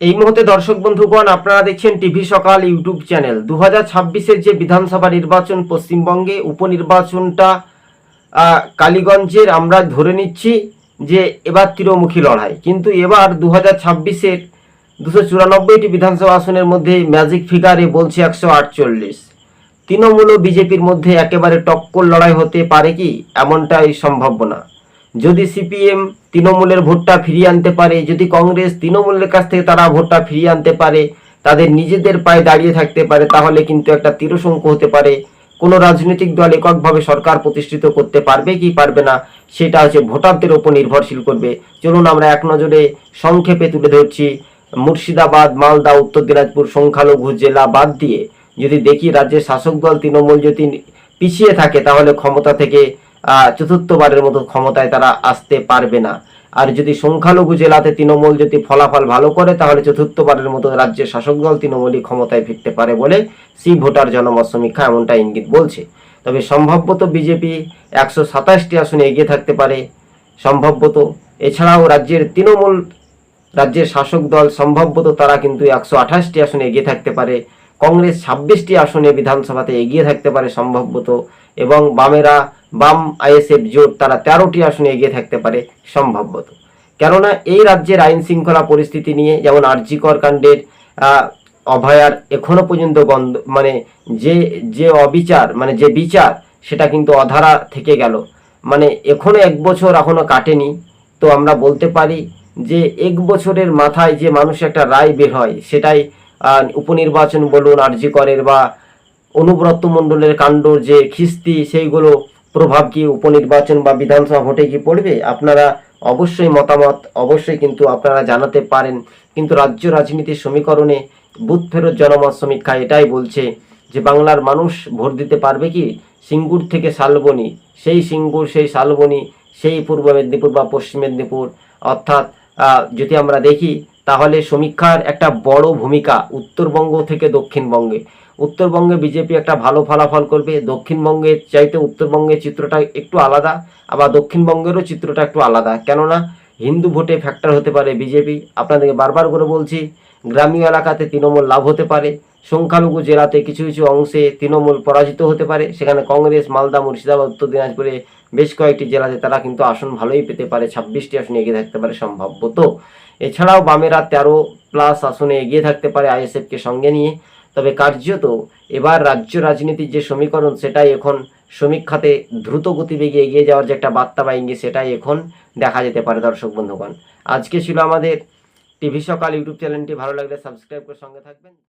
এই মুহূর্তে দর্শক বন্ধুগণ, আপনারা দেখছেন টিভি সকাল ইউটিউব চ্যানেল দু হাজার যে বিধানসভা নির্বাচন, পশ্চিমবঙ্গে উপনির্বাচনটা কালীগঞ্জের আমরা ধরে নিচ্ছি যে এবার তীরমুখী লড়াই। কিন্তু এবার দু হাজার ছাব্বিশের দুশো চুরানব্বইটি বিধানসভা আসনের মধ্যে ম্যাজিক ফিগারে বলছে একশো আটচল্লিশ। তৃণমূল বিজেপির মধ্যে একেবারে টক্কর লড়াই হতে পারে কি? এমনটাই সম্ভাব্য না যদি সিপিএম তৃণমূলের ভোটটা ফিরিয়ে আনতে পারে, যদি কংগ্রেস তৃণমূলের কাছ থেকে তারা ভোটটা ফিরিয়ে আনতে পারে, তাদের নিজেদের পায়ে দাঁড়িয়ে থাকতে পারে, তাহলে কিন্তু একটা তীরশঙ্কু হতে পারে। কোনো রাজনৈতিক দল এককভাবে সরকার প্রতিষ্ঠিত করতে পারবে কি পারবে না, সেটা হচ্ছে ভোটারদের ওপর নির্ভরশীল করবে। চলুন আমরা এক নজরে সংক্ষেপে তুলে ধরছি। মুর্শিদাবাদ, মালদা, উত্তর দিনাজপুর, সংখ্যালঘু জেলা বাদ দিয়ে যদি দেখি রাজ্যের শাসক দল তৃণমূল যদি পিছিয়ে থাকে, তাহলে ক্ষমতা থেকে চতুর্থবারের মতো ক্ষমতায় তারা আসতে পারবে না। আর যদি সংখ্যালঘু জেলাতে তৃণমূল যদি ফলাফল ভালো করে, তাহলে চতুর্থবারের মতো রাজ্যের শাসক দল তৃণমূলই ক্ষমতায় ফিরতে পারে বলে সি ভোটার জনমত সমীক্ষা এমনটা ইঙ্গিত বলছে। তবে সম্ভবত বিজেপি একশো সাতাশটি আসনে এগিয়ে থাকতে পারে। সম্ভবত এছাড়াও রাজ্যের তৃণমূল, রাজ্যের শাসক দল সম্ভবত তারা কিন্তু একশো আঠাশটি আসনে এগিয়ে থাকতে পারে। কংগ্রেস ছাব্বিশটি আসনে বিধানসভাতে এগিয়ে থাকতে পারে সম্ভবত এবং বামেরা বাম আইএসএফ জোট তারা তেরোটি আসনে এগিয়ে থাকতে পারে সম্ভবত কেননা এই রাজ্যের আইন শৃঙ্খলা পরিস্থিতি নিয়ে যেমন আরজিকর কাণ্ডের অভয়ার এখনও পর্যন্ত গন্ধ মানে যে যে অবিচার মানে যে বিচার, সেটা কিন্তু অধারা থেকে গেল। মানে এখনও এক বছর এখনও কাটেনি। তো আমরা বলতে পারি যে এক বছরের মাথায় যে মানুষ একটা রায় বের হয়, সেটাই উপনির্বাচন বলুন, আরজি করের বা অনুব্রত মণ্ডলের কাণ্ড যে খিস্তি, সেইগুলো প্রভাব কি উপনির্বাচন বা বিধানসভা ভোটে কি পড়বে? আপনারা অবশ্যই মতামত অবশ্যই কিন্তু আপনারা জানাতে পারেন। কিন্তু রাজ্য রাজনীতির সমীকরণে বুথ ফেরত জনমত সমীক্ষা এটাই বলছে যে বাংলার মানুষ ভোট দিতে পারবে কি? সিঙ্গুর থেকে শালবনি। সেই সিঙ্গুর, সেই শালবনি, সেই পূর্ব মেদিনীপুর বা পশ্চিম মেদিনীপুর। অর্থাৎ যদি আমরা দেখি তাহলে সমীক্ষার একটা বড় ভূমিকা উত্তরবঙ্গ থেকে দক্ষিণবঙ্গে। উত্তরবঙ্গে বিজেপি একটা ভালো ফলাফল করবে। দক্ষিণবঙ্গের চাইতে উত্তরবঙ্গের চিত্রটা একটু আলাদা, আবার দক্ষিণবঙ্গেরও চিত্রটা একটু আলাদা। কেননা, হিন্দু ভোটে ফ্যাক্টর হতে পারে বিজেপি। আপনাদেরকে বারবার করে বলছি, গ্রামীণ এলাকাতে তৃণমূল লাভ হতে পারে। সংখ্যালঘু জেলাতে কিছু কিছু অংশে তৃণমূল পরাজিত হতে পারে। সেখানে কংগ্রেস, মালদা, মুর্শিদাবাদ, উত্তর দিনাজপুরে বেশ কয়েকটি জেলাতে তারা কিন্তু আসন ভালোই পেতে পারে। ছাব্বিশটি আসনে এগিয়ে থাকতে পারে সম্ভবত এছাড়াও বামেরা তেরো প্লাস আসনে এগিয়ে থাকতে পারে আইএসএফকে সঙ্গে নিয়ে। তবে কার্যত এবার রাজ্য রাজনীতির যে সমীকরণ, সেটাই এখন সমীক্ষাতে দ্রুত গতিবেগে এগিয়ে যাওয়ার যে একটা বার্তা বা ইঙ্গিত, সেটাই এখন দেখা যেতে পারে দর্শক বন্ধুগণ। আজকে ছিল আমাদের টিভি সকাল ইউটিউব চ্যানেলটি। ভালো লাগলে সাবস্ক্রাইব করে সঙ্গে থাকবেন।